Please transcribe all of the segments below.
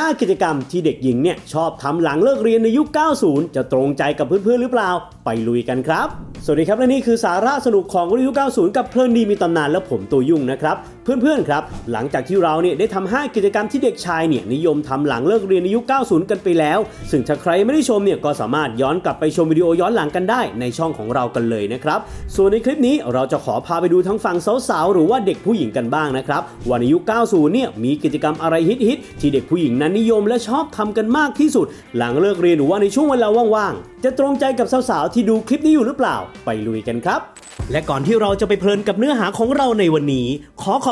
5 กิจกรรมที่เด็กหญิงเนี่ยชอบทำหลังเลิกเรียนในยุค 90 จะตรงใจกับเพื่อนๆหรือเปล่า ไปลุยกันครับ สวัสดีครับและนี่คือสาระสนุกของวยุค90 กับเพลินดีมีตำนานและผมตัวยุ่งนะครับเพื่อนๆครับ หลังจากที่เราเนี่ยได้ทำ5กิจกรรมที่เด็กชายเนี่ยนิยมทำหลังเลิกเรียนในยุค 90 กันไปแล้ว ซึ่งถ้าใครไม่ได้ชมเนี่ยก็สามารถย้อนกลับไปชมวิดีโอย้อนหลังกันได้ในช่องของเรากันเลยนะครับ ส่วนในคลิปนี้เราจะขอพาไปดูทั้งฝั่งสาวๆหรือว่าเด็กผู้หญิงกันบ้างนะครับว่าในยุค 90 เนี่ยมีกิจกรรมอะไรฮิตๆที่เด็กผู้หญิงนั้นนิยมและชอบทำกันมากที่สุด หลังเลิกเรียนหรือว่าในช่วงเวลาว่างๆจะตรงใจกับสาวๆที่ดูคลิปนี้อยู่หรือเปล่า ไปลุยกันครับ และก่อนที่เราจะไปเพลินกับเนื้อหาของเราในวันนี้ ขอขอบ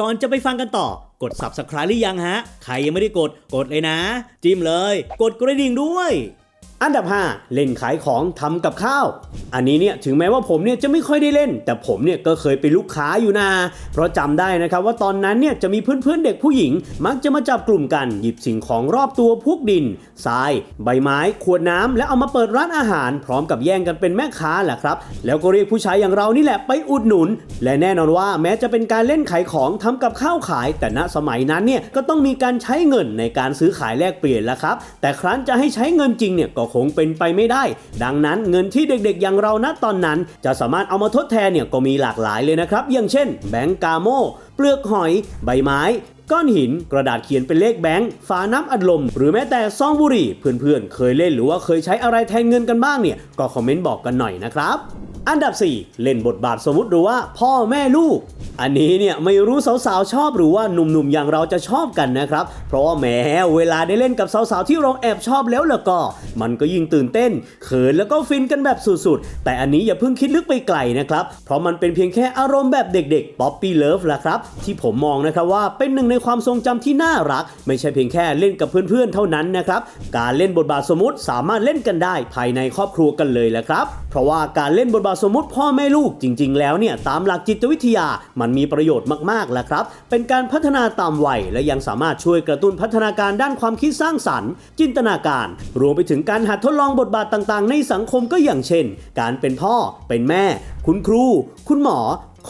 ก่อนจะไปฟังกันต่อกด subscribe หรือยังฮะ ใครยังไม่ได้กดกดเลยนะ จิ้มเลย กดกระดิ่งด้วย อันดับ 5 เล่นขายของทำกับข้าว อันนี้เนี่ยถึงแม้ว่าผมเนี่ยจะไม่ค่อยได้เล่น แต่ผมเนี่ยก็เคยเป็นลูกค้าอยู่นะเพราะจำได้นะครับว่าตอนนั้นเนี่ยจะมีเพื่อนๆเด็กผู้หญิง มักจะมาจับกลุ่มกันหยิบสิ่งของรอบตัวพวกดินทราย ใบไม้ ขวดน้ำแล้วเอามาเปิดร้านอาหาร พร้อมกับแย่งกันเป็นแม่ค้าแหละครับ แล้วก็เรียกผู้ชายอย่างเรานี่แหละไปอุดหนุน และแน่นอนว่าแม้จะเป็นการเล่นขายของทำกับข้าวขาย แต่ณสมัยนั้นเนี่ยก็ต้องมีการใช้เงินในการซื้อขายแลกเปลี่ยนละครับ แต่ครั้นจะให้ใช้เงินจริงเนี่ยก็คงเป็นไปไม่ได้ ดังนั้นเงินที่เด็กๆ อย่างเราณตอนนั้น จะสามารถเอามาทดแทนเนี่ยก็มีหลากหลายเลยนะครับ อย่างเช่น แบงก์กาโมเปลือกหอย ใบไม้ก้อนหินกระดาษเขียนเป็นเลขแบงค์ฝาน้ำอัดลม หรือแม้แต่ซองบุหรี่ เพื่อนๆ เคยเล่นหรือว่าเคยใช้อะไรแทนเงินกันบ้างเนี่ย ก็คอมเมนต์บอกกันหน่อยนะครับ อันดับ 4 เล่นบทบาทสมมติหรือว่าพ่อแม่ลูก อันนี้เนี่ยไม่รู้สาวๆชอบหรือว่าหนุ่มๆอย่างเราจะชอบกันนะครับ เพราะว่าแหมเวลาได้เล่นกับสาวๆที่เราแอบชอบแล้วล่ะก็ มันก็ยิ่งตื่นเต้น เขินแล้วก็ฟินกันแบบสุดๆ แต่อันนี้อย่าเพิ่งคิดลึกไปไกลนะครับ เพราะมันเป็นเพียงแค่อารมณ์แบบเด็กๆป๊อปปี้เลิฟละครับ ที่ผมมองนะครับว่าเป็นหนึ่งในความทรงจำที่น่ารัก ไม่ใช่เพียงแค่เล่นกับเพื่อนๆเท่านั้นนะครับการเล่นบทบาทสมมติสามารถเล่นกันได้ภายในครอบครัวกันเลยแหละครับ เพราะว่าการเล่นบทบาทสมมติพ่อแม่ลูกจริง ๆ แล้วเนี่ยตามหลักจิตวิทยามันมีประโยชน์มากๆแหละครับ เป็นการพัฒนาตามวัยและยังสามารถช่วยกระตุ้นพัฒนาการด้านความคิดสร้างสรรค์ จินตนาการ รวมไปถึงการหัดทดลองบทบาทต่างๆ ในสังคมก็อย่างเช่น การเป็นพ่อเป็นแม่ คุณครู คุณหมอ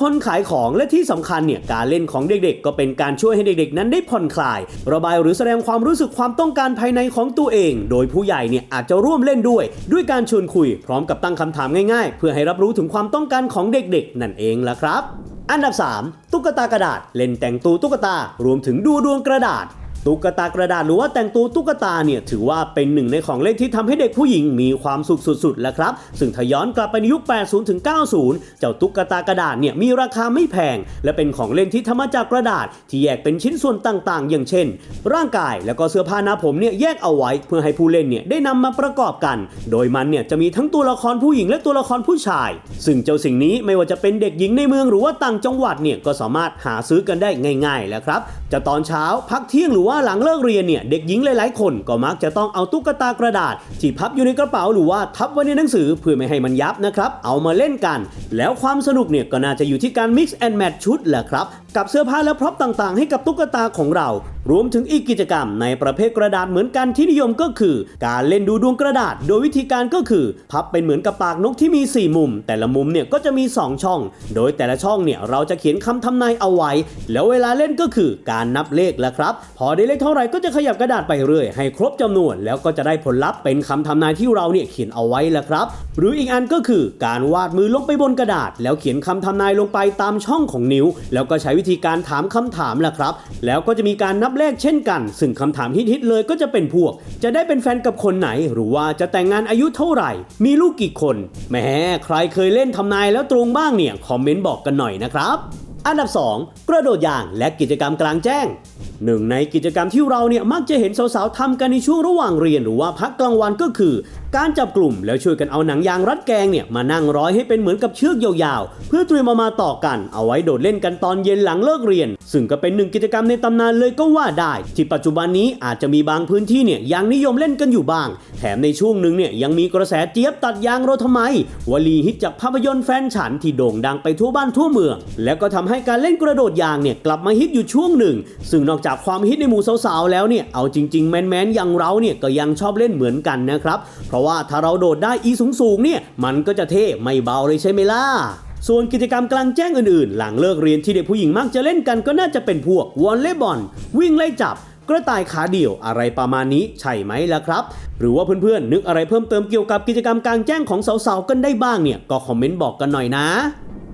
คนขายของและที่สำคัญเนี่ยการเล่นของเด็กๆ ก็เป็นการช่วยให้เด็กๆ นั้นได้ผ่อนคลาย ระบายหรือแสดงความรู้สึกความต้องการภายในของตัวเอง โดยผู้ใหญ่เนี่ยอาจจะร่วมเล่นด้วย ด้วยการชวนคุย พร้อมกับตั้งคำถามง่ายๆ เพื่อให้รับรู้ถึงความต้องการของเด็กๆ นั่นเองล่ะครับ อันดับ 3 ตุ๊กตากระดาษ เล่นแต่งตัวตุ๊กตารวมถึงดูดวงกระดาษ ตุ๊กตากระดาษหรือว่าแต่งตัวตุ๊กตาเนี่ยถือว่าเป็นหนึ่งในของเล่นที่ทำให้เด็กผู้หญิงมีความสุขสุดๆแหละครับ ซึ่งถ้าย้อนกลับไปในยุค 80 ถึง 90 เจ้าตุ๊กตากระดาษเนี่ยมีราคาไม่แพง และเป็นของเล่นที่ทำมาจากกระดาษ ที่แยกเป็นชิ้นส่วนต่างๆ อย่างเช่น ร่างกายแล้วก็เสื้อผ้าหน้าผมเนี่ยแยกเอาไว้เพื่อให้ผู้เล่นเนี่ยได้นำมาประกอบกัน โดยมันเนี่ยจะมีทั้งตัวละครผู้หญิงและตัวละครผู้ชาย ซึ่งเจ้าสิ่งนี้ไม่ว่าจะเป็นเด็กหญิงในเมืองหรือว่าต่างจังหวัดเนี่ยก็สามารถหาซื้อกันได้ง่ายๆแล้วครับจะตอนเช้าพักเที่ยงหรือว่าหลังเลิกเรียนเนี่ยเด็กหญิงหลายๆ คนก็มักจะต้องเอาตุ๊กตากระดาษ ที่พับอยู่ในกระเป๋าหรือว่าทับไว้ในหนังสือเพื่อไม่ให้มันยับนะครับเอามาเล่นกัน แล้วความสนุกเนี่ยก็น่าจะอยู่ที่การ mix and match ชุดแหละครับกับเสื้อผ้าและพร็อพต่างๆ ให้กับตุ๊กตาของเรา รวมถึงอีกกิจกรรมในประเภทกระดาษเหมือนกันที่นิยมก็คือ การเล่นดูดวงกระดาษ โดยวิธีการก็คือ พับเป็นเหมือนกับปากนกที่มี 4 มุม แต่ละมุมเนี่ยก็จะมี 2 ช่อง โดยแต่ละช่องเนี่ยเราจะเขียนคำทำนายเอาไว้ แล้วเวลาเล่นก็คือการนับเลขละครับ พอได้เลขเท่าไหร่ก็จะขยับกระดาษไปเรื่อยให้ครบจำนวน แล้วก็จะได้ผลลัพธ์เป็นคำทำนายที่เราเนี่ยเขียนเอาไว้ละครับ หรืออีกอันก็คือการวาดมือลงไปบนกระดาษ แล้วเขียนคำทำนายลงไปตามช่องของนิ้ว แล้วก็ใช้วิธีการถามคำถามละครับ แล้วก็จะมีการนับเลขเช่นกัน ซึ่งคำถามฮิตๆเลยก็จะเป็นพวก จะได้เป็นแฟนกับคนไหน หรือว่าจะแต่งงานอายุเท่าไหร่ มีลูกกี่คนแหมใครเคยเล่นทำนายแล้วตรงบ้างเนี่ยคอมเมนต์บอกกันหน่อยนะครับ อันดับ 2 กระโดดยางและกิจกรรมกลางแจ้ง หนึ่งในกิจกรรมที่เราเนี่ยมักจะเห็นสาวๆทำกันในช่วงระหว่างเรียนหรือว่าพักกลางวันก็คือการจับกลุ่มแล้วช่วยกันเอาหนังยางรัดแกงเนี่ยมานั่งร้อยให้เป็นเหมือนกับเชือกยาวๆ เพื่อเตรียมามาต่อกันเอาไว้โดดเล่นกันตอนเย็นหลังเลิกเรียน ซึ่งก็เป็นหนึ่งกิจกรรมในตำนานเลยก็ว่าได้ ที่ปัจจุบันนี้อาจจะมีบางพื้นที่เนี่ยยังนิยมเล่นกันอยู่บ้าง แถมในช่วงหนึ่งเนี่ยยังมีกระแสเจี๊ยบตัดยางเรทำไมวลีฮิตจากภาพยนตร์แฟนฉันที่โด่งดังไปทั่วบ้านทั่วเมือง แล้วก็ทำให้การเล่นกระโดดยางเนี่ยกลับมาฮิตอยู่ช่วงหนึ่ง ซึ่งนอกจากความฮิตในหมู่สาวๆแล้วเนี่ยเอาจริง ๆ แมนๆอย่างเราเนี่ยก็ยังชอบเล่นเหมือนกันนะครับเพราะราะว่าถ้าเราโดดได้อีสูงๆเนี่ยมันก็จะเท่ไม่เบาเลยใช่ไหมล่ะส่วนกิจกรรมกลางแจ้งอื่นๆ หลังเลิกเรียนที่เด็กผู้หญิงมักจะเล่นกันก็น่าจะเป็นพวกวอลเลย์บอล วิ่งไล่จับ กระต่ายขาเดี่ยวอะไรประมาณนี้ใช่ไหมล่ะครับ หรือว่าเพื่อนๆ นึกอะไรเพิ่มเติมเกี่ยวกับกิจกรรมกลางแจ้งของสาวๆกันได้บ้างเนี่ยก็คอมเมนต์บอกกันหน่อยนะ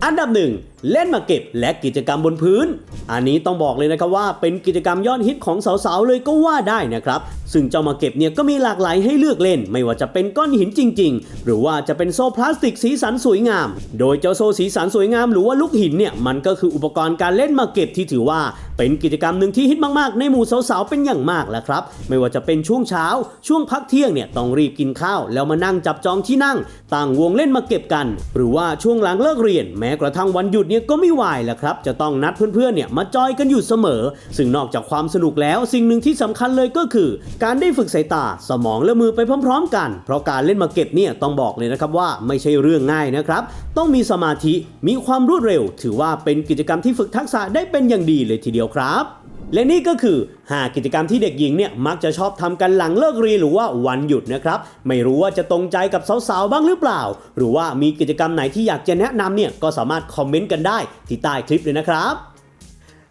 อันดับหนึ่ง เล่นมาเก็บและกิจกรรมบนพื้น อันนี้ต้องบอกเลยนะครับว่าเป็นกิจกรรมยอดฮิตของสาวๆเลยก็ว่าได้นะครับ ซึ่งเจ้ามาเก็บเนี่ยก็มีหลากหลายให้เลือกเล่น ไม่ว่าจะเป็นก้อนหินจริง ๆ หรือว่าจะเป็นโซ่พลาสติกสีสันสวยงาม โดยเจ้าโซ่สีสันสวยงามหรือว่าลูกหินเนี่ยมันก็คืออุปกรณ์การเล่นมาเก็บที่ถือว่า เป็นกิจกรรมหนึ่งที่ฮิตมากๆ ในหมู่สาวๆเป็นอย่างมากแหละครับ ไม่ว่าจะเป็นช่วงเช้า ช่วงพักเที่ยงเนี่ยต้องรีบกินข้าว แล้วมานั่งจับจองที่นั่งตั้งวงเล่นมาเก็บกัน หรือว่าช่วงหลังเลิกเรียน แม้กระทั่งวันหยุดเนี่ยก็ไม่วายแหละครับ จะต้องนัดเพื่อนๆเนี่ยมาจอยกันอยู่เสมอ ซึ่งนอกจากความสนุกแล้วสิ่งหนึ่งที่สำคัญเลยก็คือ การได้ฝึกสายตาสมองและมือไปพร้อมๆ กัน เพราะการเล่นมาเก็บเนี่ยต้องบอกเลยนะครับว่าไม่ใช่เรื่องง่ายนะครับ ต้องมีสมาธิมีความรวดเร็ว ถือว่าเป็นกิจกรรมที่ฝึกทักษะได้เป็นอย่างดีเลยทีเดียวครับ และนี่ก็คือ 5 กิจกรรมที่เด็กหญิงเนี่ยมักจะชอบทำกันหลังเลิกเรียนหรือว่าวันหยุดนะครับ ไม่รู้ว่าจะตรงใจกับสาวๆบ้างหรือเปล่า หรือว่ามีกิจกรรมไหนที่อยากจะแนะนำเนี่ยก็สามารถคอมเมนต์กันได้ที่ใต้คลิปเลยนะครับ